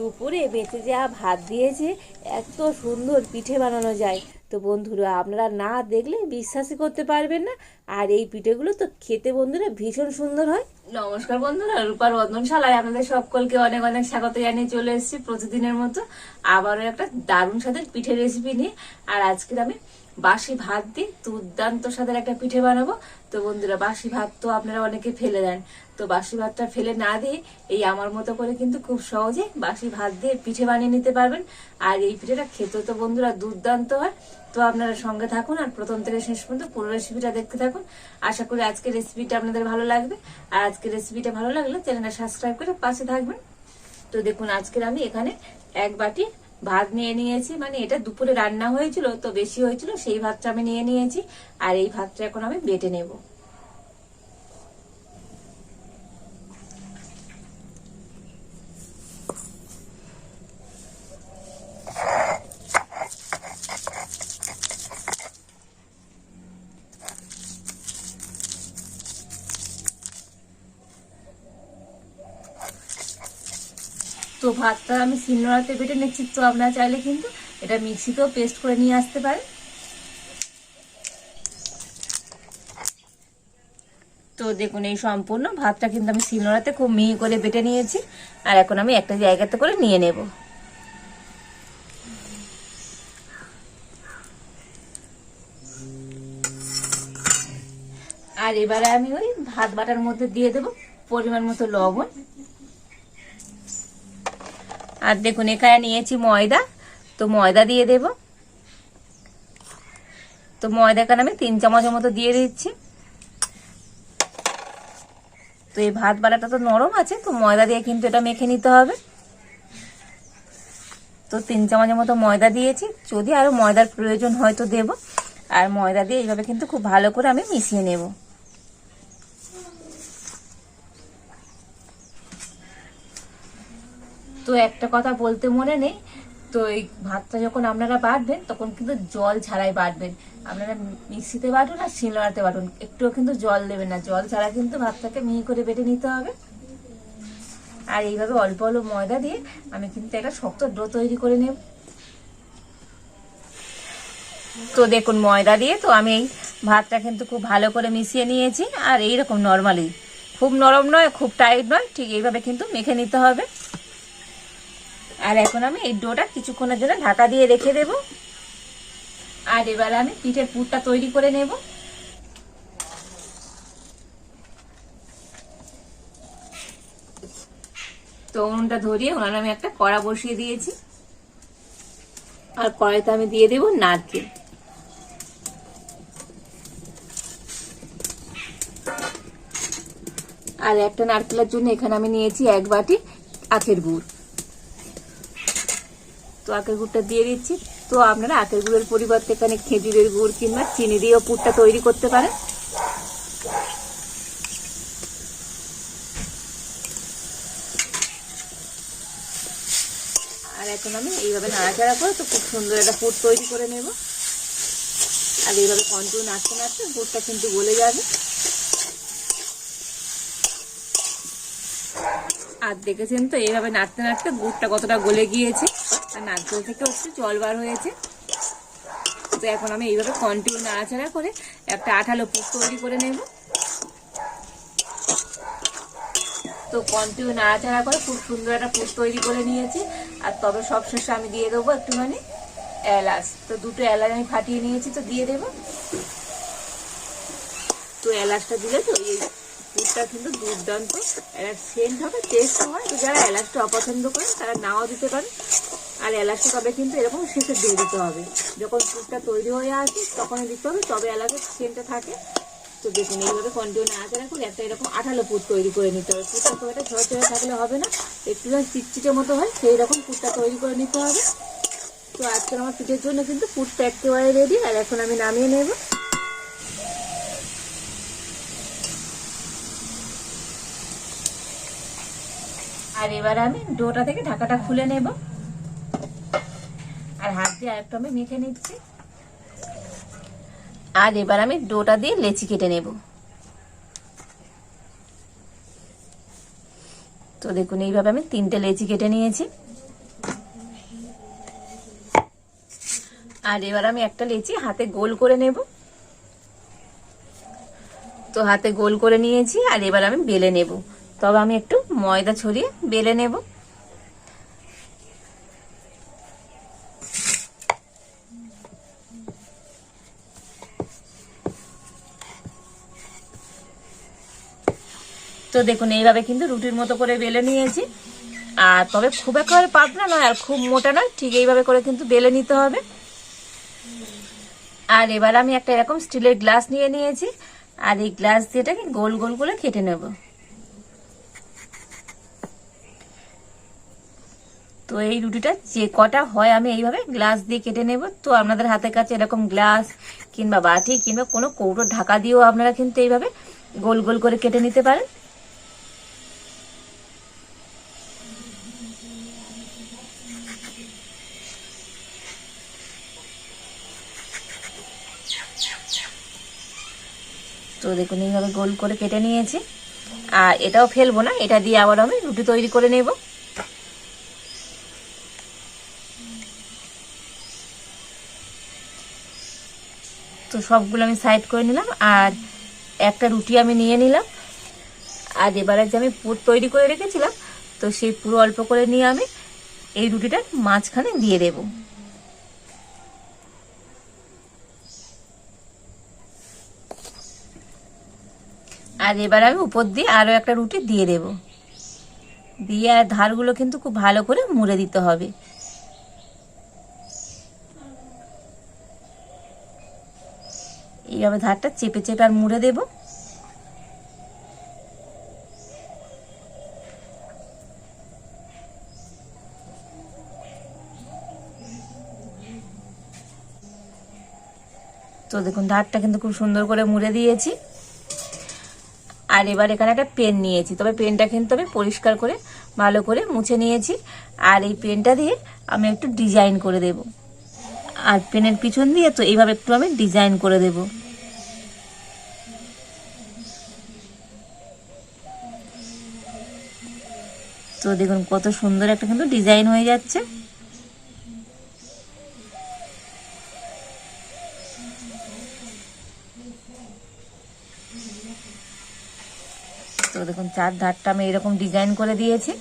দুপুরে বেঁচে যাওয়া ভাত দিয়েছে এত সুন্দর পিঠে বানানো যায়। তো বন্ধুরা, আপনারা না দেখলে বিশ্বাসই করতে পারবেন না। আর এই পিঠেগুলো তো খেতে বন্ধুরা ভীষণ সুন্দর হয়। নমস্কার বন্ধুরা রূপার রন্ধনশালায় আপনাদের সকলকে অনেক অনেক স্বাগত জানিয়ে চলে এসেছি প্রতিদিনের মতো। আবারও একটা দারুণ স্বাদের পিঠে রেসিপি নিয়ে। আর আজকের আমি বাসি ভাত দিয়ে দুর্দান্ত স্বাদের একটা পিঠে বানাবো। তো বন্ধুরা, বাসি ভাত তো আপনারা অনেকে ফেলে দেন। তো বাসি ভাতটা ফেলে না দিয়ে এই আমার মতো করে কিন্তু খুব সহজে বাসি ভাত দিয়ে পিঠে বানিয়ে নিতে পারবেন। আর এই পিঠেটা খেতে তো বন্ধুরা দুর্দান্ত হয়। তো আপনারা সঙ্গে থাকুন আর প্রথম থেকে শেষ পর্যন্ত পুরো রেসিপিটা দেখতে থাকুন। আশা করি আজকের রেসিপিটা আপনাদের ভালো লাগবে। আর আজকের রেসিপিটা ভালো লাগলে চ্যানেলটা সাবস্ক্রাইব করে পাশে থাকবেন। তো দেখুন, আজকের আমি এখানে এক বাটি ভাত নিয়ে নিয়েছি। মানে এটা দুপুরে রান্না হয়েছিল, তো বেশি হয়েছিল, সেই ভাতটা আমি নিয়ে নিয়েছি। আর এই ভাতটা এখন আমি বেটে নেব। তো ভাতটা আমি শিলনোড়াতে বেটে নিচ্ছি, তো আপনারা চাইলে কিন্তু এটা মিক্সিতেও পেস্ট করে নিয়ে আসতে পারেন। তো দেখুন, এই সম্পূর্ণ ভাতটা কিন্তু আমি শিলনোড়াতে খুব মিহি করে বেটে নিয়েছি, আর এখন আমি একটা জায়গাতে করে নিয়ে নেব। আর এবারে আমি ওই ভাত বাটার মধ্যে দিয়ে দেব পরিমাণ মতো লবণ। আর দেখুন, এখানে নিয়েছি ময়দা। তো ময়দা দিয়ে দেব। তো ময়দা এখানে আমি তিন চামচের মতো দিয়ে দিচ্ছি। তো এই ভাত বাড়াটা তো নরম আছে, তো ময়দা দিয়ে কিন্তু এটা মেখে নিতে হবে। তো তিন চামচের মতো ময়দা দিয়েছি। যদি আরও ময়দার প্রয়োজন হয় তো দেব। আর ময়দা দিয়ে এইভাবে কিন্তু খুব ভালো করে আমি মিশিয়ে নেব। তো একটা কথা বলতে মনে নেই। তো এই ভাতটা যখন আপনারা বাটবেন, তখন কিন্তু জল ছাড়াই বাটবেন। আপনারা মিক্সিতে বাটুন আর শিলনোড়াতে বাটুন। একটুও কিন্তু জল দেবেন না। জল ছাড়া কিন্তু ভাতটাকে মিহি করে বেটে নিতে হবে। আর এইভাবে অল্প অল্প ময়দা দিয়ে আমি কিন্তু একটা শক্ত ডো তৈরি করে নেব। তো দেখুন, ময়দা দিয়ে তো আমি এই ভাতটা কিন্তু খুব ভালো করে মিশিয়ে নিয়েছি। আর এইরকম নর্মালি। খুব নরম নয়, খুব টাইট নয়, ঠিক এইভাবে কিন্তু মেখে নিতে হবে। আর এখন আমি এই ডোটা কিছুক্ষণের জন্য ঢাকা দিয়ে রেখে দেব। আর এবার আমি পিঠের পুরটা তৈরি করে নেব। তো উনুনটা ধরিয়ে ওনার আমি একটা কড়া বসিয়ে দিয়েছি। আর কড়াইতে আমি দিয়ে দেব নারকেল। আর একটা নারকেলের জন্য এখানে আমি নিয়েছি এক বাটি আখের গুড়। তো আখের গুড়টা দিয়ে দিচ্ছি। তো আপনারা আখের গুড়ের পরিবর্তে এখানে খেজুরের গুড় কিংবা চিনি দিয়েও পুরটা তৈরি করতে পারেন। আর এখন আমি এইভাবে নাড়াচাড়া করে তো খুব সুন্দর একটা পুর তৈরি করে নেব। আর এইভাবে কন্টিনিউ নাড়তে নাড়তে গুড়টা কিন্তু গলে যাবে। আর দেখেছেন তো, এইভাবে নাড়তে নাড়তে গুড়টা কতটা গলে গিয়েছে। আর নারকেল থেকে হচ্ছে জল বার হয়েছে। তো এখন আমি এইভাবে কন্টিনিউ নাড়াচাড়া করে একটা আঠালো পুর তৈরি করে নেব। তো কন্টিনিউ নাড়াচাড়া করে খুব সুন্দর একটা পুর তৈরি করে নিয়েছি। আর তবে সবশেষে আমি দিয়ে দেবো একটুখানি এলাচ। তো দুটো এলাচ আমি ফাটিয়ে নিয়েছি, তো দিয়ে দেবো। তো এলাচটা দিলে তো এই পুরটা কিন্তু দুর্দান্ত। এলাচ সেন্ট হবে টেস্ট হয় তো যারা এলাচটা অপছন্দ করেন, তারা নাও দিতে পারেন। আর এলাচটা তবে কিন্তু এরকম শেষে দিয়ে দিতে হবে। যখন পুরটা তৈরি হয়ে আসে, তখনই দিতে হবে। তবে এলাচের সেন্টটা থাকে, তো দেখুন, এইভাবে কন্টিনিউ নাড়াচাড়া করে একটা এরকম আঠালো পুট তৈরি করে নিতে হবে। পুরটা খুব একটা ঝরঝরে থাকলে হবে না, একটু চিটচিটের মতো হয়, সেই রকম পুটটা তৈরি করে নিতে হবে। তো আজকে আমার পিঠের জন্য কিন্তু পুরটা একেবারে রেডি আর এখন আমি নামিয়ে নেব। আর এবার আমি ডোটা থেকে ঢাকাটা খুলে নেব। আর হাত দিয়ে আরেকটু আমি মেখে নিচ্ছি। আর এবার আমি ডোটা দিয়ে লেচি কেটে নেব। তো দেখুন, এইভাবে আমি তিনটে লেচি কেটে নিয়েছি। আর এবার আমি একটা লেচি হাতে গোল করে নেব। তো হাতে গোল করে নিয়েছি, আর এবার আমি বেলে নেব। তবে আমি একটু ময়দা ছড়িয়ে বেলে নেব। তো দেখুন, এইভাবে কিন্তু রুটির মতো করে বেলে নিয়েছি। আর তবে খুব একেবারে পাতলা নয়, আর খুব মোটা নয়, ঠিক এইভাবে করে কিন্তু বেলে নিতে হবে। আর এবার আমি একটা এরকম স্টিলের গ্লাস নিয়ে নিয়েছি, আর এই গ্লাস দিয়ে এটাকে গোল গোল করে কেটে নেব। তো এই রুটিটা যে কটা হয় আমি এইভাবে গ্লাস দিয়ে কেটে নেব। তো আপনাদের হাতের কাছে এরকম গ্লাস কিংবা বাটি কিংবা কোনো কৌটো ঢাকা দিয়েও আপনারা কিন্তু এইভাবে গোল গোল করে কেটে নিতে পারেন। তো দেখুন, এইভাবে গোল করে কেটে নিয়েছি। আর এটাও ফেলব না, এটা দিয়ে আবার আমি রুটি তৈরি করে নেব। তো সবগুলো আমি সাইড করে নিলাম, আর একটা রুটি আমি নিয়ে নিলাম। আর এবারে যে আমি পুর তৈরি করে রেখেছিলাম, তো সেই পুরো অল্প করে নিয়ে আমি এই রুটিটার মাঝখানে দিয়ে দেবো। আর এবার আমি উপর দিয়ে আরও একটা রুটি দিয়ে দেব। দিয়ে আর ধারগুলো কিন্তু খুব ভালো করে মুড়ে দিতে হবে। এইভাবে ধারটা চেপে চেপে আর মুড়ে দেব। তো দেখুন, ধারটা কিন্তু খুব সুন্দর করে মুড়ে দিয়েছি। আর এবার এখানে একটা পেন নিয়েছি। তবে পেনটা কিন্তু আমি পরিষ্কার করে, ভালো করে মুছে নিয়েছি। আর এই পেনটা দিয়ে আমি একটু ডিজাইন করে দেব। আর পেনের পিছন দিয়ে তো এইভাবে একটু আমি ডিজাইন করে দেব। তো দেখুন কত সুন্দর একটা কিন্তু ডিজাইন হয়ে যাচ্ছে। তো দেখুন, চার ধারটা আমি এরকম ডিজাইন করে দিয়েছি।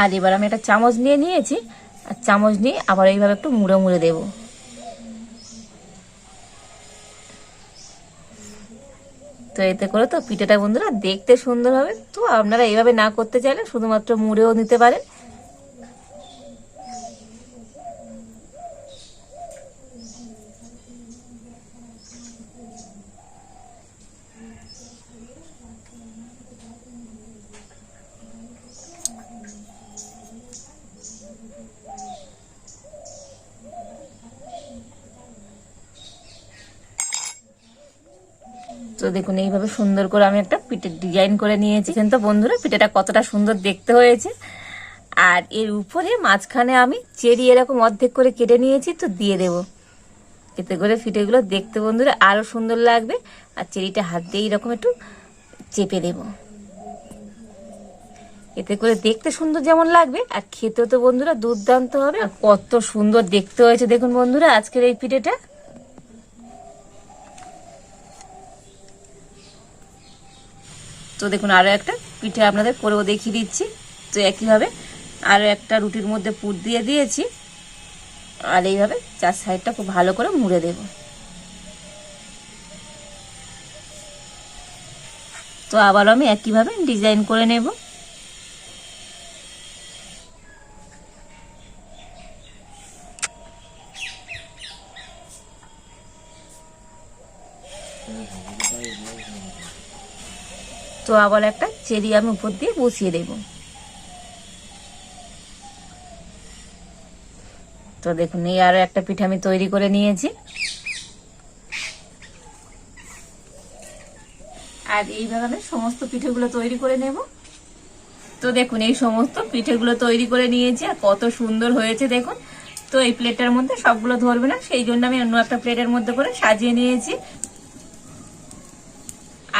আর এবার আমি একটা চামচ নিয়ে নিয়েছি। আর চামচ নিয়ে আবার এইভাবে একটু মুড়ে মুড়ে দেব। তো এতে করে তো পিঠেটা বন্ধুরা দেখতে সুন্দর হবে। তো আপনারা এইভাবে না করতে চাইলে শুধুমাত্র মুড়েও নিতে পারেন। তো দেখুন, এইভাবে সুন্দর করে আমি একটা পিঠের ডিজাইন করে নিয়েছি। কিন্তু বন্ধুরা, পিঠেটা কতটা সুন্দর দেখতে হয়েছে। আর এর উপরে মাঝখানে আমি চেরি এরকম অর্ধেক করে কেটে নিয়েছি, তো দিয়ে দেব। এতে করে পিঠেগুলো দেখতে বন্ধুরা আরও সুন্দর লাগবে। আর চেরিটা হাত দিয়ে এরকম একটু চেপে দেব। এতে করে দেখতে সুন্দর যেমন লাগবে, আর খেতেও তো বন্ধুরা দুর্দান্ত হবে। কত সুন্দর দেখতে হয়েছে। দেখুন বন্ধুরা, আজকের এই পিঠেটা। তো দেখুন আরও একটা পিঠে আপনাদের করেও দেখিয়ে দিচ্ছি। তো একইভাবে আরও একটা রুটির মধ্যে পুর দিয়ে দিয়েছি। আর এইভাবে চার সাইডটা খুব ভালো করে মুড়ে দেব। তো আবার আমি একইভাবে ডিজাইন করে নেব। তো আবার একটা চেরি আমি উপর দিয়ে বসিয়ে দেব। তো দেখুন, এই আরও একটা পিঠে আমি তৈরি করে নিয়েছি। আর এইভাবে আমি সমস্ত পিঠেগুলো তৈরি করে নেব। তো দেখুন, এই সমস্ত পিঠেগুলো তৈরি করে নিয়েছি, আর কত সুন্দর হয়েছে দেখুন। তো এই প্লেটের মধ্যে সবগুলো ধরবে না, সেই জন্য আমি অন্য একটা প্লেটের মধ্যে করে সাজিয়ে নিয়েছি।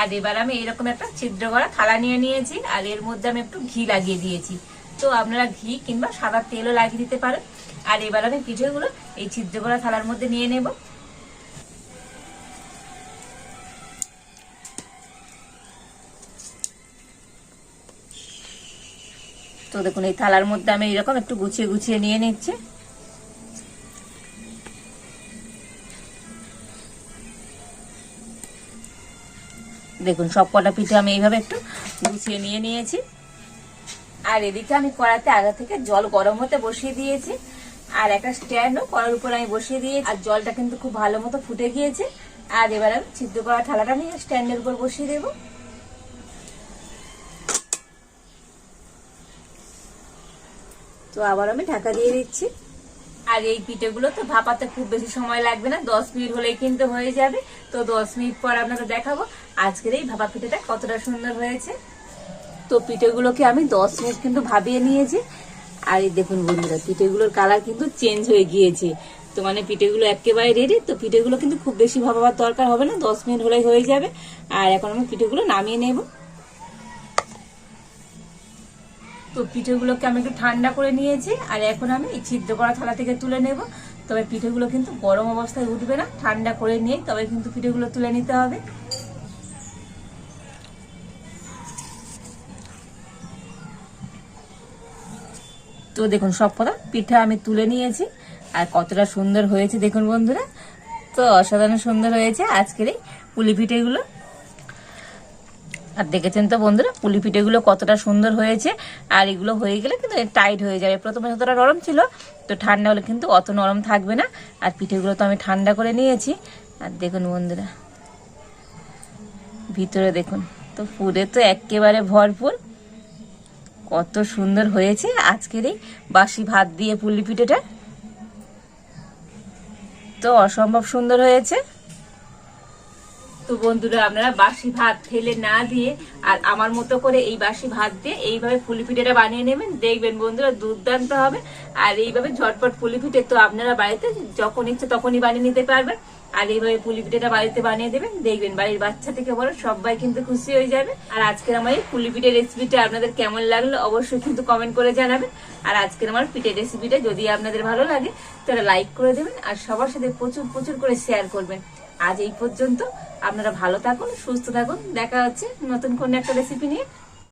আর এবার আমি এরকম একটা ছিদ্র করা থালা নিয়ে নিয়েছি, আর এর মধ্যে আমি একটু ঘি লাগিয়ে দিয়েছি। তো আপনারা ঘি কিংবা সাদা তেলও লাগিয়ে দিতে পারেন। আর এবার আমি পিঠেগুলো এই ছিদ্র করা থালার মধ্যে নিয়ে নেব। তো দেখুন, এই থালার মধ্যে আমি এরকম একটু গুছিয়ে গুছিয়ে নিয়ে নিচ্ছি। দেখুন, সব কটা পিঠে আমি এইভাবে একটু গুছিয়ে নিয়ে নিয়েছি। আর এদিকে আমি কড়াতে আগে থেকে জল গরম হতে বসিয়ে দিয়েছি। আর একটা স্ট্যান্ডও কড়ার উপর আমি বসিয়ে দিয়েছি। আর জলটা কিন্তু খুব ভালো মতো ফুটে গিয়েছে। আর এবার আমি সিদ্ধ করা থালাটা নিয়ে স্ট্যান্ডের উপর বসিয়ে দেবো। তো আবার আমি ঢাকা দিয়ে দিচ্ছি। আর এই পিঠেগুলো তো ভাপাতে খুব বেশি সময় লাগবে না। দশ মিনিট হলেই কিন্তু হয়ে যাবে। তো দশ মিনিট পর আপনাকে দেখাবো। আজকের এই ভাপা পিঠেটা কতটা সুন্দর হয়েছে। তো পিঠেগুলোকে আমি দশ মিনিট কিন্তু ভাবিয়ে নিয়েছি। আর এই দেখুন বন্ধুরা, পিঠেগুলোর কালার কিন্তু চেঞ্জ হয়ে গিয়েছে। তো মানে পিঠেগুলো একেবারে রেডি তো পিঠেগুলো কিন্তু খুব বেশি ভাবাবার দরকার হবে না, দশ মিনিট হলেই হয়ে যাবে। আর এখন আমি পিঠেগুলো নামিয়ে নেব। তো পিঠেগুলোকে আমি একটু ঠান্ডা করে নিয়েছি, আর এখন আমি এই ছিদ্র করা থালা থেকে তুলে নেব। তবে পিঠেগুলো কিন্তু গরম অবস্থায় উঠবে না, ঠান্ডা করে নিয়ে তবে কিন্তু পিঠেগুলো তুলে নিতে হবে। তো দেখুন, সব কথা পিঠা আমি তুলে নিয়েছি। আর কতটা সুন্দর হয়েছে, দেখুন বন্ধুরা। তো অসাধারণ সুন্দর হয়েছে আজকের এই পুলি পিঠেগুলো। আর দেখেছেন তো বন্ধুরা, পুলি পিঠেগুলো কতটা সুন্দর হয়েছে। আর এগুলো হয়ে গেলে কিন্তু টাইট হয়ে যাবে। প্রথমে যতটা নরম ছিল, তো ঠান্ডা হলে কিন্তু অত নরম থাকবে না। আর পিঠেগুলো তো আমি ঠান্ডা করে নিয়েছি। আর দেখুন বন্ধুরা, ভিতরে দেখুন, তো পুরে তো একেবারে ভরপুর। কত সুন্দর হয়েছে আজকের এই বাসি ভাত দিয়ে পুলি পিঠেটা। তো অসম্ভব সুন্দর হয়েছে। তো বন্ধুরা, আপনারা বাসি ভাত ফেলে না দিয়ে আর আমার মতো করে এই বাসি ভাত দিয়ে এইভাবে ফুলি পিঠেটা বানিয়ে নেবেন। দেখবেন বন্ধুরা দুর্দান্ত হবে। আর এইভাবে ঝটপট ফুলি পিঠে তো আপনারা বাড়িতে যখন ইচ্ছে তখনই বানিয়ে নিতে পারবেন। আর এইভাবে পুলি পিঠেটা বাড়িতে বানিয়ে দেবেন, দেখবেন বাড়ির বাচ্চা থেকে বড় সবাই কিন্তু খুশি হয়ে যাবে। আর আজকের আমার এই পুলি পিঠের রেসিপিটা আপনাদের কেমন লাগল অবশ্যই কিন্তু কমেন্ট করে জানাবেন। আর আজকের আমার পিঠের রেসিপিটা যদি আপনাদের ভালো লাগে, তাহলে লাইক করে দেবেন আর সবার সাথে প্রচুর প্রচুর করে শেয়ার করবেন। আজ এই পর্যন্ত আপনারা ভালো থাকুন, সুস্থ থাকুন, দেখা হচ্ছে নতুন কোন একটা রেসিপি নিয়ে।